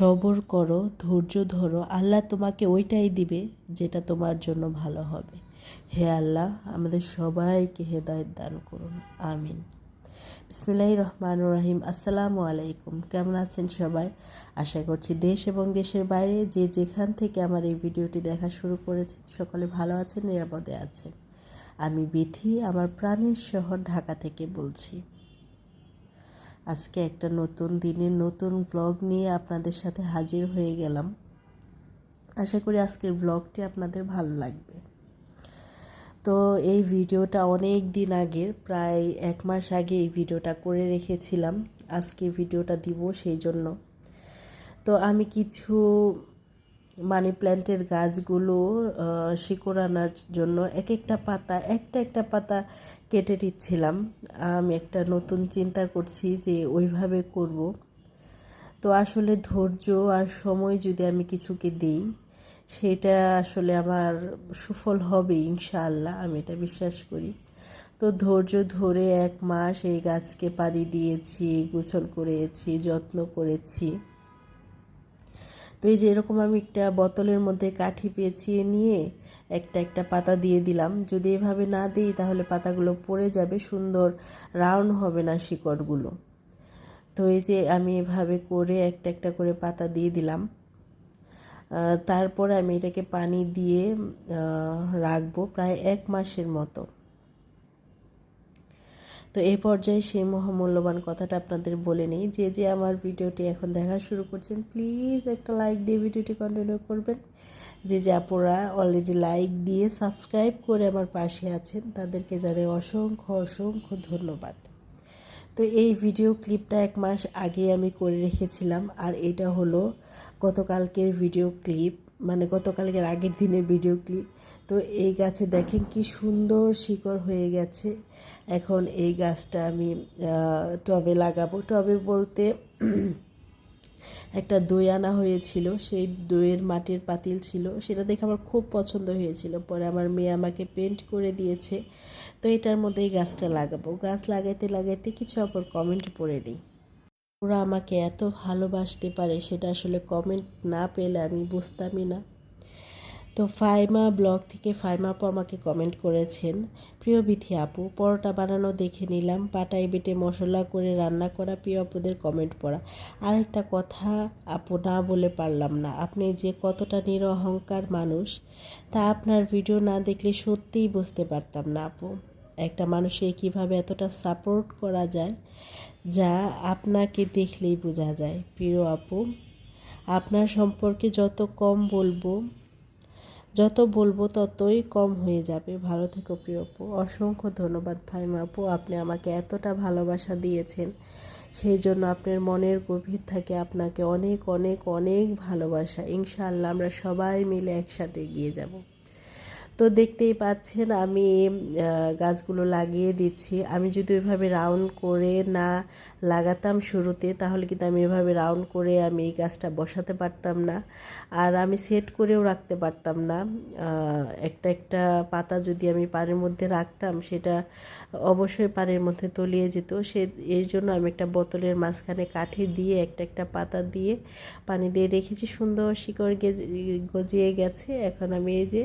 সবর করো, ধৈর্য ধরো, আল্লাহ তোমাকে ওইটাই দিবে যেটা তোমার জন্য ভালো হবে। হে আল্লাহ, আমাদের সবাইকে হেদায়ত দান করুন, আমিন। বিসমিল্লাহির রহমান রহিম, আসসালামু আলাইকুম। কেমন আছেন সবাই? আশা করছি দেশ এবং দেশের বাইরে যে যেখান থেকে আমার এই ভিডিওটি দেখা শুরু করেছেন, সকলে ভালো আছেন, নিরাপদে আছেন। আমি বিথি, আমার প্রাণের শহর ঢাকা থেকে বলছি। আজকে একটা নতুন দিনের নতুন ব্লগ নিয়ে আপনাদের সাথে হাজির হয়ে গেলাম। আশা করি আজকের ব্লগটি আপনাদের ভালো লাগবে। তো এই ভিডিওটা অনেক দিন আগের, প্রায় এক মাস আগে এই ভিডিওটা করে রেখেছিলাম। আজকে ভিডিওটা দিব সেই জন্য। তো আমি কিছু মানি প্ল্যান্টের গাছগুলো শিকড় আনার জন্য এক একটা পাতা, একটা একটা পাতা কেটে দিচ্ছিলাম। আমি একটা নতুন চিন্তা করছি যে ওইভাবে করব। তো আসলে ধৈর্য আর সময় যদি আমি কিছুকে দিই, সেটা আসলে আমার সুফল হবে ইনশাআল্লাহ, আমি এটা বিশ্বাস করি। তো ধৈর্য ধরে এক মাস এই গাছকে পাড়ি দিয়েছি, গোছল করেছি, যত্ন করেছি। তো এই যে এরকম আমি একটা বোতলের মধ্যে কাঠি পেঁচিয়ে নিয়ে একটা একটা পাতা দিয়ে দিলাম। যদি এভাবে না দিই তাহলে পাতাগুলো পড়ে যাবে, সুন্দর রাউন্ড হবে না শিকড়গুলো। তো এই যে আমি এভাবে করে একটা একটা করে পাতা দিয়ে দিলাম। তারপর আমি এটাকে পানি দিয়ে রাখব প্রায় এক মাসের মতো। তো এই পর্যায়ে সেই মহামূল্যবান কথাটা আপনাদের বলে নেই। যে যে আমার ভিডিওটি এখন দেখা শুরু করছেন প্লিজ একটা লাইক দিয়ে ভিডিওটি কন্টিনিউ করবেন। যে যে আপুরা অলরেডি লাইক দিয়ে সাবস্ক্রাইব করে আমার পাশে আছেন, তাদেরকে জানাই অসংখ্য অসংখ্য ধন্যবাদ। তো এই ভিডিও ক্লিপটা এক মাস আগে আমি করে রেখেছিলাম, আর এটা হলো গতকালকের ভিডিও ক্লিপ মানে গতকালকের আগের দিনের ভিডিও ক্লিপ তো এই গাছে দেখেন কি সুন্দর শিকড় হয়ে গেছে। এখন এই গাছটা আমি টবে লাগাবো। টবে বলতে একটা দই আনা হয়েছিল। সেই দইয়ের মাটির পাতিল ছিল। সেটা দেখে আমার খুব পছন্দ হয়েছিল। পরে আমার মেয়ে আমাকে পেন্ট করে দিয়েছে। তো এটার মধ্যে এই গাছটা লাগাবো। গাছ লাগাইতে লাগাইতে কিছু অপর কমেন্ট পড়ে নিই। ওরা আমাকে এত ভালোবাসতে পারে, সেটা আসলে কমেন্ট না পেলে আমি বুঝতামই না। তো ফাইমা ব্লগ থেকে ফাইমা আপু আমাকে কমেন্ট করেছেন, প্রিয় বিথি আপু, পরোটা বানানো দেখে নিলাম পাটাই বেটে মশলা করে রান্না করা, প্রিয় আপুদের কমেন্ট পড়া। আর একটা কথা আপু না বলে পারলাম না, আপনি যে কতটা নিরহংকার মানুষ, তা আপনার ভিডিও না দেখলে সত্যিই বুঝতে পারতাম না আপু। একটা মানুষকে কীভাবে এতটা সাপোর্ট করা যায় যা আপনাকে দেখলেই বোঝা যায়। প্রিয় আপু, আপনার সম্পর্কে যত কম বলব, যত বলব ততই কম হয়ে যাবে। ভালো থেকো প্রিয় আপু। অসংখ্য ধন্যবাদ ভাইমা আপু। আপনি আমাকে এতটা ভালোবাসা দিয়েছেন, সেই জন্য আপনার মনের গভীর থাকে আপনাকে অনেক অনেক অনেক ভালোবাসা। ইনশাআল্লাহ আমরা সবাই মিলে একসাথে এগিয়ে যাব। তো দেখতেই পাচ্ছেন আমি গাছগুলো লাগিয়ে দিচ্ছি। আমি যদি ওইভাবে রাউন্ড করে না লাগাতাম শুরুতে, তাহলে কিন্তু আমি এভাবে রাউন্ড করে আমি এই গাছটা বসাতে পারতাম না। আর আমি সেট করেও রাখতে পারতাম না। একটা একটা পাতা যদি আমি পানির মধ্যে রাখতাম, সেটা অবশ্যই পানির মধ্যে তলিয়ে যেত। সে এই জন্য আমি একটা বোতলের মাঝখানে কাঠি দিয়ে একটা একটা পাতা দিয়ে পানি দিয়ে রেখেছি। সুন্দর শিকড় গজিয়ে গেছে। এখন আমি এই যে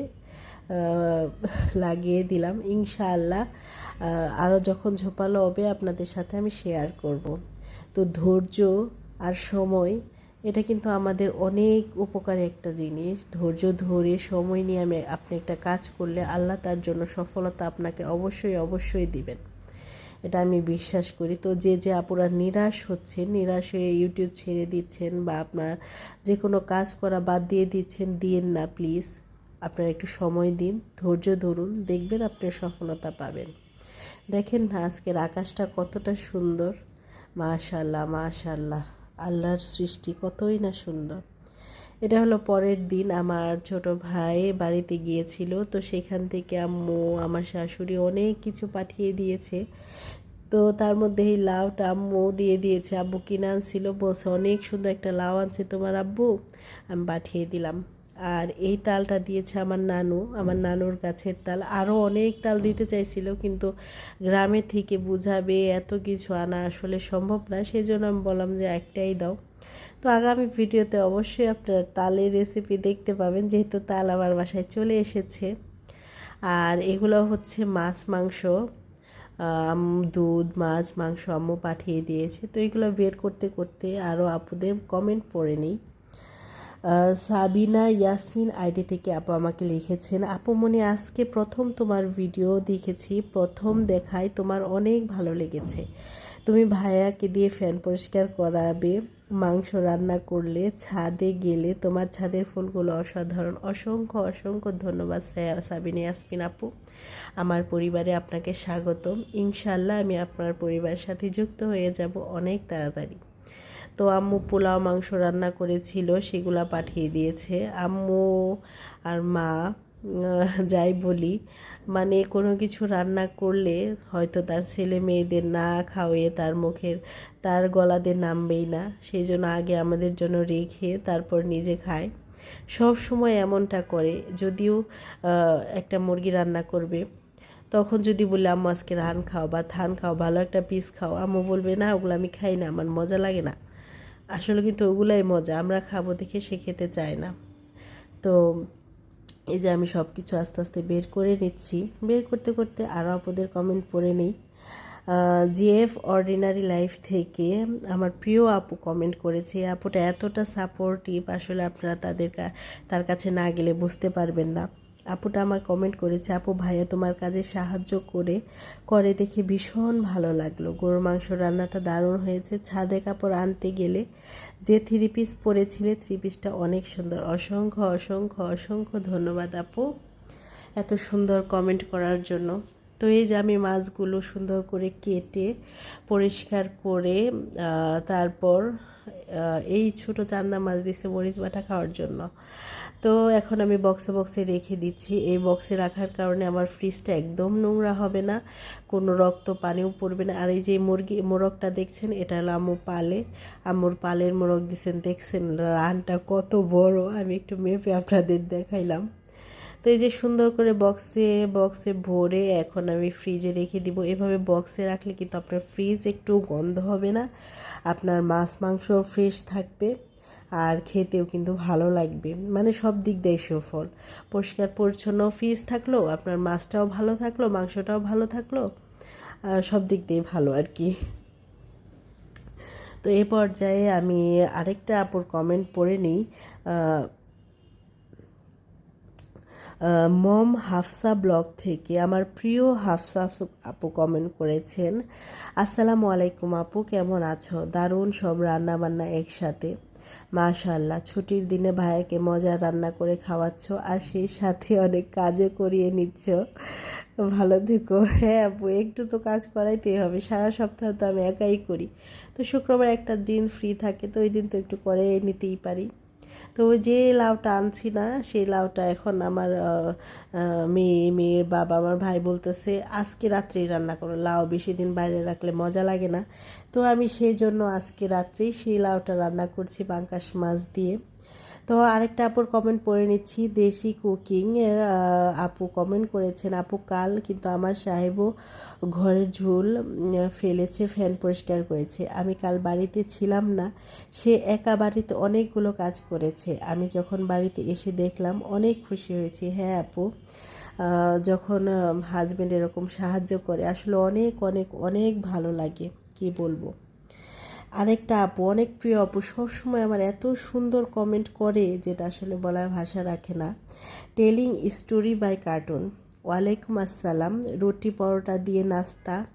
লাগিয়ে দিলাম। ইনশাআল্লাহ আরও যখন ঝোপালো হবে, আপনাদের সাথে আমি শেয়ার করব। তো ধৈর্য আর সময়, এটা কিন্তু আমাদের অনেক উপকারী একটা জিনিস। ধৈর্য ধরে, সময় নিয়ে আমি, আপনি একটা কাজ করলে আল্লাহ তার জন্য সফলতা আপনাকে অবশ্যই অবশ্যই দিবেন। এটা আমি বিশ্বাস করি। তো যে যে আপুরা নিরাশ হচ্ছে নিরাশ হয়ে ইউটিউব ছেড়ে দিচ্ছেন বা আপনার যে কোনো কাজ করা বাদ দিয়ে দিচ্ছেন দিন না প্লিজ আপনার একটু সময় দিন, ধৈর্য ধরুন, দেখবেন আপনি সফলতা পাবেন। দেখেন না, আজকের আকাশটা কতটা সুন্দর। মাশাল্লাহ মাশাল্লাহ আল্লাহর সৃষ্টি কতই না সুন্দর। এটা হলো পরের দিন, আমার ছোট ভাই বাড়িতে গিয়েছিল, তো সেখান থেকে আম্মু, আমার শাশুড়ি অনেক কিছু পাঠিয়ে দিয়েছে। তো তার মধ্যে এই লাউটা আম্মু দিয়ে দিয়েছে, আব্বু কিনে আনছিল, বলছে অনেক সুন্দর একটা লাউ আনছে তোমার আব্বু, আমি পাঠিয়ে দিলাম। আর এই তালটা দিয়েছে আমার নানু, আমার নানুর গাছের তাল। আরও অনেক তাল দিতে চাইছিল, কিন্তু গ্রামে থেকে বুঝাবে, এত কিছু আনা আসলে সম্ভব না সেই জন্য আমি বললাম যে একটাই দাও। তো আগামী ভিডিওতে অবশ্যই আপনারা তালের রেসিপি দেখতে পাবেন, যেহেতু তাল আমার বাসায় চলে এসেছে। আর এগুলো হচ্ছে মাছ, মাংস দুধ, মাছ, মাংস আম্মু পাঠিয়ে দিয়েছে। তো এগুলো বের করতে করতে আরও আপুদের কমেন্ট পড়ে নিই। সাবিনা ইয়াসমিন আইডি থেকে আপু আমাকে লিখেছেন, আপু মনে, আজকে প্রথম তোমার ভিডিও দেখেছি, প্রথম দেখায় তোমার অনেক ভালো লেগেছে। তুমি ভাইয়াকে দিয়ে ফ্যান পরিষ্কার করাবে, মাংস রান্না করলে, ছাদে গেলে তোমার ছাদের ফুলগুলো অসাধারণ। অসংখ্য অসংখ্য ধন্যবাদ সাবিনা ইয়াসমিন আপু। আমার পরিবারে আপনাকে স্বাগতম। ইনশাল্লাহ আমি আপনার পরিবারের সাথে যুক্ত হয়ে যাব অনেক তাড়াতাড়ি। তো আম্মু পোলাও, মাংস রান্না করেছিল, সেগুলা পাঠিয়ে দিয়েছে। আম্মু আর মা যাই বলি মানে কোনো কিছু রান্না করলে হয়তো তার ছেলে মেয়েদের না খাওয়িয়ে, তার মুখের, তার গলাতে নামবেই না। সেই জন্য আগে আমাদের জন্য রেখে তারপর নিজে খায়। সব সময় এমনটা করে, যদিও একটা মুরগি রান্না করবে, তখন যদি বলি, আম্মু, আজকে রান খাও বা থান খাও, ভালো একটা পিস খাও। আম্মু বলবে, না, ওগুলো আমি খাই না, আমার মজা লাগে না। আসলে কিন্তু ওগুলাই মজা, আমরা খাব দেখে সে খেতে চায় না। তো এই যে আমি সব কিছু আস্তে আস্তে বের করে নিচ্ছি। বের করতে করতে আরও আপুদের কমেন্ট পড়ে নিই। জিএফ অর্ডিনারি লাইফ থেকে আমার প্রিয় আপু কমেন্ট করেছে, আপুটা এতটা সাপোর্টিভ আসলে আপনারা তাদের তার কাছে না গেলে বুঝতে পারবেন না। আপুটা আমার কমেন্ট করেছে, আপু ভাইয়া তোমার কাজে সাহায্য করে করে দেখে ভীষণ ভালো লাগল। গরুর মাংস রান্নাটা দারুণ হয়েছে। ছাদে কাপড় আনতে গেলে যে থ্রি পিস পরেছিলে থ্রি পিসটা অনেক সুন্দর। অসংখ্য অসংখ্য অসংখ্য ধন্যবাদ আপু এত সুন্দর কমেন্ট করার জন্য। তো এই যে আমি মাছগুলো সুন্দর করে কেটে, পরিষ্কার করে তারপর এই ছোট চান্দা মাছ দিচ্ছে মরিচ বাটা খাওয়ার জন্য। তো এখন আমি বক্সে বক্সে রেখে দিচ্ছি। এই বক্সে রাখার কারণে আমার ফ্রিজটা একদম নোংরা হবে না, কোনো রক্ত পানিও পড়বে না। আর এই যে মুরগি, মোরগটা দেখছেন, এটা হলো আম্মু পালে। আম্মুর পালের মোরগ দিচ্ছেন দেখছেন রানটা কত বড়, আমি একটু মেপে আপনাদের দেখাইলাম। তো এই যে সুন্দর করে বক্সে বক্সে ভরে এখন আমি ফ্রিজে রেখে দিব। এভাবে বক্সে রাখলে কিন্তু আপনার ফ্রিজ একটু গন্ধ হবে না, আপনার মাছ, মাংস ফ্রেশ থাকবে। আর খেতেও কিন্তু ভালো লাগবে। মানে সব দিক দিয়ে সুফল। পরিষ্কার, পরিচ্ছন্ন ফিস থাকল, আপনার মাছটাও ভালো থাকল, মাংসটাও ভালো থাকল সব দিক দিয়ে ভালো আর কি। তো এ পর্যায়ে আমি আরেকটা আপুর কমেন্ট পড়ে নিই মম হাফসা ব্লগ থেকে আমার প্রিয় হাফসা আপু কমেন্ট করেছেন, আসসালামু আলাইকুম আপু, কেমন আছো? দারুণ সব রান্না বান্না একসাথে। মাশাল্লাহ ছুটির দিনে ভাইয়াকে মজার রান্না করে খাওয়াচ্ছ আর সেই সাথে অনেক কাজও করিয়ে নিচ্ছ। ভালো থেকো। হ্যাঁ আপু, একটু তো কাজ করাইতেই হবে, সারা সপ্তাহ তো আমি একাই করি। তো শুক্রবার একটা দিন ফ্রি থাকে, তো ওই দিন তো একটু করে নিতেই পারি। তো যে লাউটা আনছি না, সেই লাউটা এখন আমার মেয়ে, মেয়ের বাবা, আমার ভাই বলতেছে, আজকে রাত্রেই রান্না করো। লাউ বেশি দিন বাইরে রাখলে মজা লাগে না। তো আমি সেই জন্য আজকে রাত্রেই সেই লাউটা রান্না করছি বাঙ্কাশ মাছ দিয়ে। তো আরেকটা আপুর কমেন্ট পড়ে নিচ্ছি, দেশি কুকিং এর আপু কমেন্ট করেছেন, আপু, কাল কিন্তু আমার সাহেবও ঘরের ঝুল ফেলেছে ফ্যান পরিষ্কার করেছে। আমি কাল বাড়িতে ছিলাম না, সে একা বাড়িতে অনেকগুলো কাজ করেছে। আমি যখন বাড়িতে এসে দেখলাম, অনেক খুশি হয়েছি। হ্যাঁ আপু যখন হাজবেন্ড এরকম সাহায্য করে, আসলে অনেক অনেক অনেক ভালো লাগে। কি বলব? আরেকটা আপু, অনেক প্রিয় আপু, সবসময় আমার এত সুন্দর কমেন্ট করে যেটা আসলে বলার ভাষা রাখে না। টেলিং স্টোরি বাই কার্টুন ওয়ালাইকুম আসসালাম, রুটি পরোটা দিয়ে নাস্তা,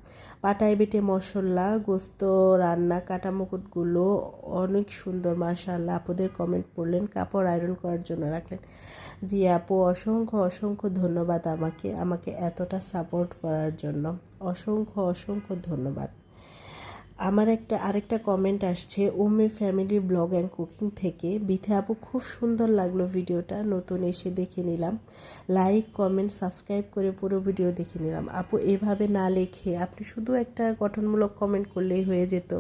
পাটায় বেটে মশলা, গোস্ত, রান্না কাটা মুকুটগুলো অনেক সুন্দর, মাশাআল্লাহ। আপুদের কমেন্ট পড়লেন, কাপড় আয়রন করার জন্য রাখলেন। জি আপু, অসংখ্য অসংখ্য ধন্যবাদ আমাকে আমাকে এতটা সাপোর্ট করার জন্য। অসংখ্য অসংখ্য ধন্যবাদ। আমার একটা, আরেকটা কমেন্ট আসছে ওমে ফ্যামিলি ব্লগ অ্যান্ড কুকিং থেকে। বিথে আপু, খুব সুন্দর লাগল ভিডিওটা, নতুন এসে দেখে নিলাম। লাইক কমেন্ট সাবস্ক্রাইব করে পুরো ভিডিও দেখে নিলাম। আপু, এভাবে না লেখে, আপনি শুধু একটা গঠনমূলক কমেন্ট করলেই হয়ে যেত।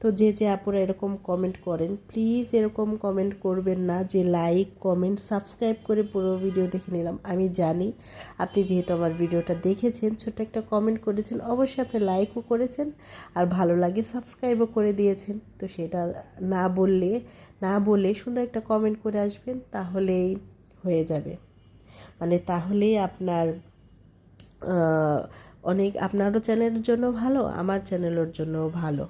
তো যে যে আপুরা এরকম কমেন্ট করেন প্লিজ এরকম কমেন্ট করবেন না যে লাইক কমেন্ট সাবস্ক্রাইব করে পুরো ভিডিও দেখে নিলাম। আমি জানি আপনি যেহেতু আমার ভিডিওটা দেখেছেন, ছোট্ট একটা কমেন্ট করেছেন, অবশ্যই আপনি লাইকও করেছেন আর ভালো লাগে সাবস্ক্রাইবও করে দিয়েছেন। তো সেটা না বললে, না বলে সুন্দর একটা কমেন্ট করে আসবেন, তাহলেই হয়ে যাবে। মানে তাহলেই আপনার অনেক, আপনারও চ্যানেলের জন্য ভালো, আমার চ্যানেলের জন্যও ভালো।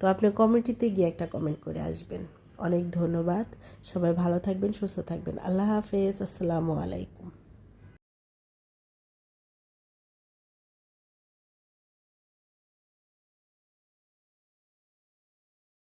তো আপনি কমিটিতে গিয়ে একটা কমেন্ট করে আসবেন। অনেক ধন্যবাদ। সবাই ভালো থাকবেন, সুস্থ থাকবেন। আল্লাহ হাফেজ। আসসালামু আলাইকুম।